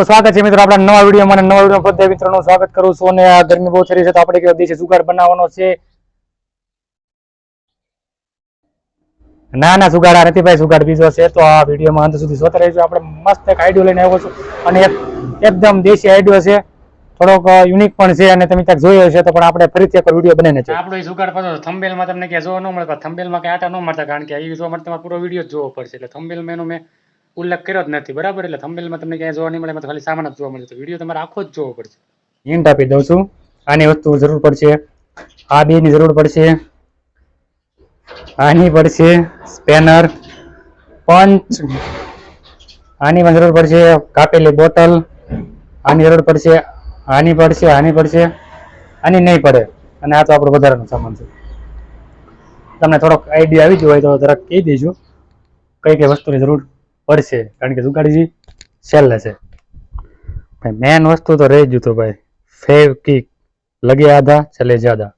તો સ્વાગત છે મિત્રો આપણા નવા વીડિયો મને નવા વીડિયો બધા મિત્રોનું સ્વાગત કરું છું અને આ ગરમી બહુ થઈ છે તો આપણે દેશી સુગાર બનાવવાનો છે. ના ના, જુગાડ આ નથી જુગાડ બીજો છે તો આ વિડીયોમાં અંત સુધી જોતા રહીશું આપણે મસ્ત એક આઈડિયો લઈને આવ્યો છું અને એકદમ દેશી આઈડિયો છે. થોડોક યુનિક પણ છે અને તમે ક્યાંક જોયો હશે તો પણ આપણે ફરીથી એક વીડિયો બનાવીને છે આપણો સુગાડ પાછો થંબેલમાં તમને ક્યાં જોવા ન મળે થંબેલમાં ક્યાં આટા ન મળતા કારણ કે એ જોવા માટે તમારે પૂરો વીડિયો જોવો પડશે. એટલે થંબેલમાં એનો મેં ઉલ્લેખ કર્યો જ નથી. બરાબર? એટલે થંબનેલમાં તમને ક્યાંય જોવા નહીં મળે ખાલી સામાન જ જોવા મળે. તો વીડિયો તમારે આખો જ જોવો પડશે. હિન્ટ આપી દઉં છું. આની વસ્તુ જરૂર પડશે. આ બે ની જરૂર પડશે. આની પડશે સ્પેનર પંચ. આની પણ જરૂર પડશે કાપેલી બોટલ. આની જરૂર પડશે, આની પડશે આની પડશે. આની નહીં પડે. અને આ તો આપણો વધારાનો સામાન છે. તમને થોડોક આઈડિયા આવી ગયો હોય તો જરાક કહી દઈશું કઈ કઈ વસ્તુની જરૂર પડશે. કારણ કે જુગાડીજી છેલ્લે છે. મેન વસ્તુ તો રહી જતું ભાઈ ફેવ કિક લગે આધા ચલે જ્યાદા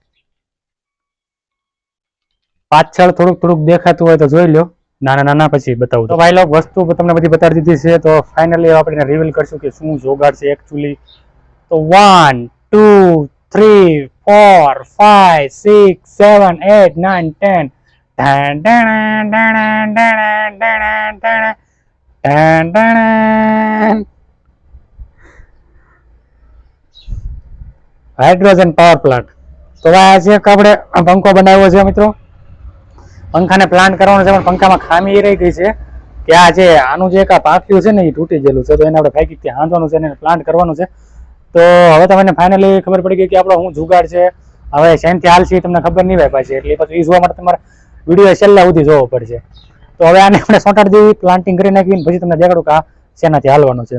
પાછળ થોડુંક થોડુંક દેખાતું હોય તો જોઈ લો નાના નાના પછી બતાવું તો. ભાઈ લોકો વસ્તુ તમને બધી બતાવી દીધી છે. તો ફાઇનલી આપણે રિવીલ કરશું કે શું જોગાડ છે એકચ્યુઅલી તો one two three four five six seven eight nine ten ઢાણ hydrogen power plant તો આ છે આપણે પંખો બનાવ્યો છે મિત્રો, પંખાને પ્લાન્ટ કરવાનો છે, પણ પંખામાં ખામી એ રહી ગઈ છે કે આ જે આનું જે એક આ પાક્યું છે ને, એ તૂટી ગયેલું છે. તો એને આપણે ફેંકી ત્યાં હાંધવાનું છે અને પ્લાન્ટ કરવાનું છે. તો હવે તમને ફાઇનલી ખબર પડી ગઈ કે આપણો હું જુગાડ છે. હવે શેનથી હાલ છે તમને ખબર નહીં ભાઈ પાછી. એટલે પછી એ જોવા માટે તમારે વીડિયો છેલ્લા સુધી જોવો પડશે. તો હવે આને આપણે સોટાડી દેવી પ્લાન્ટિંગ કરી નાખીને પછી તમને દેખાડું કે આ શેનાથી હાલવાનું છે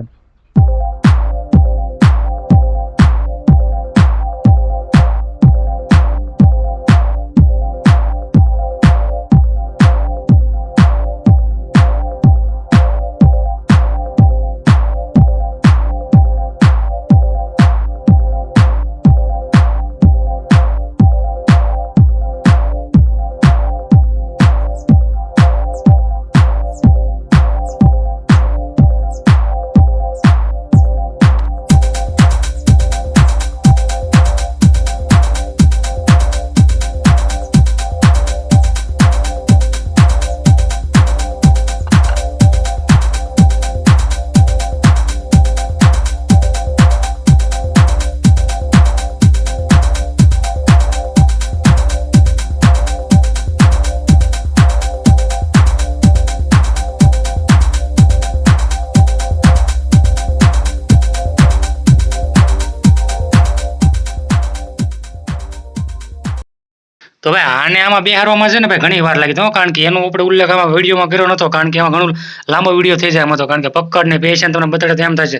તો ભાઈ આને આમાં બેહારવામાં છે ને ભાઈ ઘણી વાર લાગી તો કારણ કે એનો આપણે ઉલ્લેખ આમાં વિડીયોમાં કર્યો નતો, કારણ કે એમાં ઘણું લાંબો વીડિયો થઈ જાય તો, કારણ કે પકડ ને પેશન્ટ તમને બતાડે તેમ થાય છે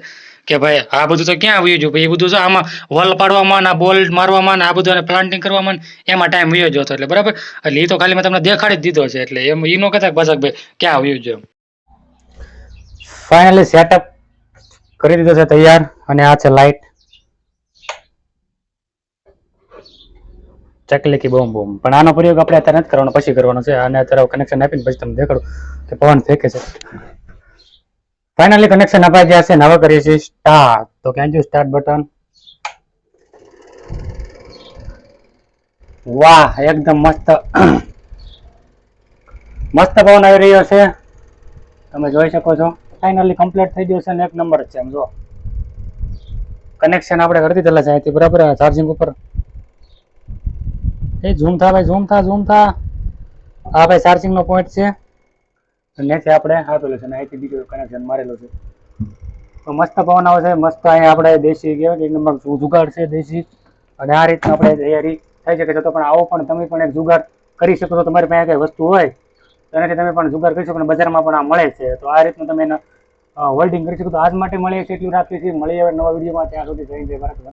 કે ભાઈ આ બધું તો ક્યાં આવ્યું ભાઈ એ બધું છે આમાં વોલ પાડવામાં આ બોલ મારવામાં આ બધું પ્લાન્ટિંગ કરવામાં એમાં ટાઈમ વયો જતો એટલે બરાબર? એટલે એ તો ખાલી મેં તમને દેખાડી જ દીધો છે, એટલે એમ એનો કહેતા પાછા ભાઈ ક્યાં આવ્યું છે ફાઇનલી સેટઅપ કરી દીધો છે તૈયાર, અને આ છે લાઈટ ચકલી બોમ બોમ પણ આનો પ્રયોગ આપણે અત્યારે નથી કરવાનો, પછી કરવાનો છે. અને અત્યારે કનેક્શન આપીને પછી તમને દેખાડું કે પવન ફેંકે છે. ફાઇનલી કનેક્શન અપાઈ ગયા છે. ને હવે કરીએ છીએ સ્ટાર્ટ તો ક્યાં જો સ્ટાર્ટ બટન વાહ, એકદમ મસ્ત. મસ્ત પવન આવી રહ્યો છે. તમે જોઈ શકો છો. ફાઇનલી કમ્પ્લીટ થઈ ગયો છે ને એક નંબર છે. એમ જો કનેક્શન આપણે કરી દીધેલા છે. અહીંથી બરાબર ચાર્જિંગ ઉપર. એ ઝૂમ થા ભાઈ ઝૂમ થા ઝૂમ થા. આ ભાઈ ચાર્જિંગ નો પોઈન્ટ છે. નેથી આપણે આપેલો છે ને અહીંથી બીજો કનેક્શન મારેલો છે. તો મસ્ત પવન આવે છે, મસ્ત અહીંયા આપણે દેશી કહેવાય એક નંબર જુગાડ છે દેશી. અને આ રીતના આપણે તૈયારી થઈ શકે છે તો પણ આવો પણ તમે પણ એક જુગાડ કરી શકો છો, તમારી પાસે કઈ વસ્તુ હોય, તો એનાથી તમે પણ જુગાડ કરી શકો અને બજારમાં પણ આ મળે છે. તો આ રીતનું તમે એના હોલ્ડિંગ કરી શકો. તો આજ માટે મળીએ છીએ, એટલું રાખીએ છીએ. મળીએ હવે નવા વિડીયોમાં. ત્યાં સુધી જઈને જય